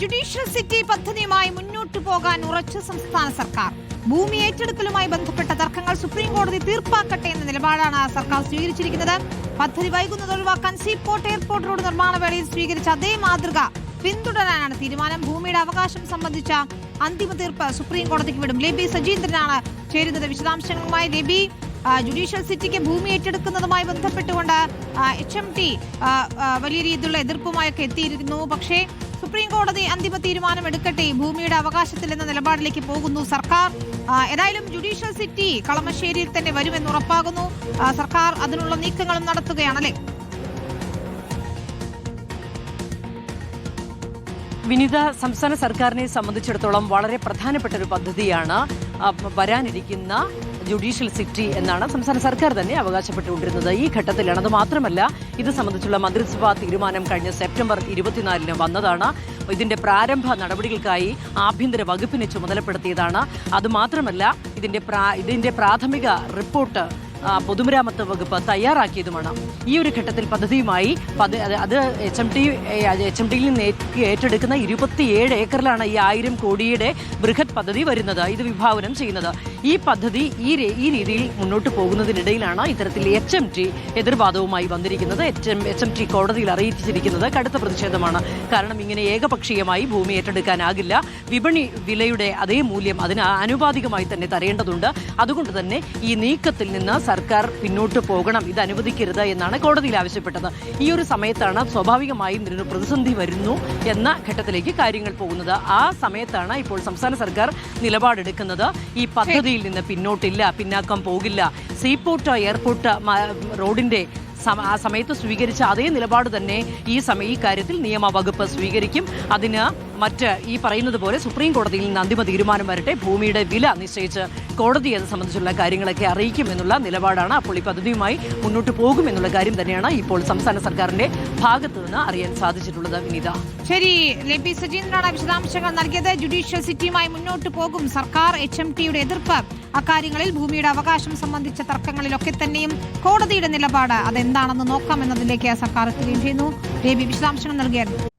Judicial city പദ്ധതിയുമായി മുന്നോട്ടു പോകാൻ ഉറച്ചു സംസ്ഥാന സർക്കാർ. ഭൂമി ഏറ്റെടുക്കലുമായി ബന്ധപ്പെട്ട തർക്കങ്ങൾ സുപ്രീം കോടതി തീർപ്പാക്കട്ടെ എന്ന നിലപാടാണ് സർക്കാർ സ്വീകരിച്ചിരിക്കുന്നത്. പദ്ധതി വൈകുന്നത് ഒഴിവാക്കാൻ സീപോർട്ട് എയർപോർട്ട് റോഡ് നിർമ്മാണ വേളയിൽ സ്വീകരിച്ച അതേ മാതൃക പിന്തുടരാനാണ് തീരുമാനം. ഭൂമിയുടെ അവകാശം സംബന്ധിച്ച അന്തിമ തീർപ്പ് സുപ്രീം കോടതിക്ക് വിടും. ലേബി സജീന്ദ്രനാണ് ചേരുന്നത്. വിശദാംശങ്ങളുമായി ലേബി ജുഡീഷ്യൽ സിറ്റിക്ക് ഭൂമി ഏറ്റെടുക്കുന്നതുമായി ബന്ധപ്പെട്ടുകൊണ്ട് എച്ച് എം ടി വലിയ രീതിയിലുള്ള എതിർപ്പുമായൊക്കെ എത്തിയിരുന്നു. പക്ഷേ സുപ്രീം കോടതി അന്തിമ തീരുമാനം എടുക്കട്ടെ ഭൂമിയുടെ അവകാശത്തിൽ എന്ന നിലപാടിലേക്ക് പോകുന്നു സർക്കാർ. ഏതായാലും ജുഡീഷ്യൽ സിറ്റി കളമശ്ശേരിയിൽ തന്നെ വരുമെന്ന് ഉറപ്പാകുന്നു. സർക്കാർ അതിനുള്ള നീക്കങ്ങളും നടത്തുകയാണല്ലേ വിനിത സംസ്ഥാന സർക്കാരിനെ സംബന്ധിച്ചിടത്തോളം വളരെ പ്രധാനപ്പെട്ട ഒരു പദ്ധതിയാണ് വരാനിരിക്കുന്ന ജുഡീഷ്യൽ സിറ്റി എന്നാണ് സംസ്ഥാന സർക്കാർ തന്നെ അവകാശപ്പെട്ടുകൊണ്ടിരുന്നത്. ഈ ഘട്ടത്തിലാണ് അത് മാത്രമല്ല ഇത് സംബന്ധിച്ചുള്ള മന്ത്രിസഭാ തീരുമാനം കഴിഞ്ഞ സെപ്റ്റംബർ ഇരുപത്തിനാലിന് വന്നതാണ്. ഇതിന്റെ പ്രാരംഭ നടപടികൾക്കായി ആഭ്യന്തര വകുപ്പിനെ ചുമതലപ്പെടുത്തിയതാണ്. അതുമാത്രമല്ല ഇതിന്റെ ഇതിന്റെ പ്രാഥമിക റിപ്പോർട്ട് പൊതുമരാമത്ത് വകുപ്പ് തയ്യാറാക്കിയതുമാണ്. ഈ ഒരു ഘട്ടത്തിൽ പദ്ധതിയുമായി അത് H M T H M ടിയിൽ നിന്ന് ഏറ്റ് ഏറ്റെടുക്കുന്ന ഇരുപത്തിയേഴ് ഏക്കറിലാണ് ഈ ആയിരം കോടിയുടെ ബൃഹത് പദ്ധതി വരുന്നത് ഇത് വിഭാവനം ചെയ്യുന്നത്. ഈ പദ്ധതി ഈ ഈ രീതിയിൽ മുന്നോട്ട് പോകുന്നതിനിടയിലാണ് ഇത്തരത്തിൽ എച്ച് എം ടി എതിർവാദവുമായി വന്നിരിക്കുന്നത്. H M H M T കോടതിയിൽ അറിയിച്ചിരിക്കുന്നത് കടുത്ത പ്രതിഷേധമാണ്. കാരണം ഇങ്ങനെ ഏകപക്ഷീയമായി ഭൂമി ഏറ്റെടുക്കാനാകില്ല. വിപണി വിലയുടെ അതേ മൂല്യം അതിന് ആനുപാതികമായി തന്നെ തരേണ്ടതുണ്ട്. അതുകൊണ്ട് തന്നെ ഈ നീക്കത്തിൽ നിന്ന് സർക്കാർ പിന്നോട്ട് പോകണം ഇത് അനുവദിക്കരുത് എന്നാണ് കോടതിയിൽ ആവശ്യപ്പെട്ടത്. ഈ ഒരു സമയത്താണ് സ്വാഭാവികമായും ഇതിനൊരു പ്രതിസന്ധി വരുന്നു എന്ന ഘട്ടത്തിലേക്ക് കാര്യങ്ങൾ പോകുന്നത്. ആ സമയത്താണ് ഇപ്പോൾ സംസ്ഥാന സർക്കാർ നിലപാടെടുക്കുന്നത്. ഈ പദ്ധതിയിൽ നിന്ന് പിന്നോട്ടില്ല പിന്നാക്കം പോകില്ല. സീപോർട്ട് എയർപോർട്ട് റോഡിന്റെ ആ സമയത്ത് സ്വീകരിച്ച അതേ നിലപാട് തന്നെ ഈ സമയ ഈ കാര്യത്തിൽ നിയമവകുപ്പ് സ്വീകരിക്കും. അതിന് മറ്റ് ഈ പറയുന്നത് പോലെ സുപ്രീം കോടതിയിൽ നിന്ന് അന്തിമ തീരുമാനം വരട്ടെ. ഭൂമിയുടെ വില നിശ്ചയിച്ച് കോടതി അത് സംബന്ധിച്ചുള്ള കാര്യങ്ങളൊക്കെ അറിയിക്കുമെന്നുള്ള നിലപാടാണ്. അപ്പോൾ ഈ പദ്ധതിയുമായി മുന്നോട്ട് പോകുമെന്നുള്ള കാര്യം തന്നെയാണ് ഇപ്പോൾ സംസ്ഥാന സർക്കാരിന്റെ ഭാഗത്ത് നിന്ന് അറിയാൻ സാധിച്ചിട്ടുള്ളത്. വിനീത. ശരി. ലേബി സജീന്ദ്രനാണ് വിശദാംശങ്ങൾ നൽകിയത്. ജുഡീഷ്യൽ സിറ്റിയുമായി മുന്നോട്ട് പോകും. സർക്കാർ എച്ച് എം ടിയുടെ എതിർപ്പ്. അക്കാര്യങ്ങളിൽ ഭൂമിയുടെ അവകാശം സംബന്ധിച്ച തർക്കങ്ങളിലൊക്കെ തന്നെയും കോടതിയുടെ നിലപാട് അതെന്താണെന്ന് നോക്കാം എന്നതിലേക്ക് സർക്കാർ എത്തുകയും ചെയ്യുന്നു. രവി വിശദാംശങ്ങൾ നൽകിയായിരുന്നു.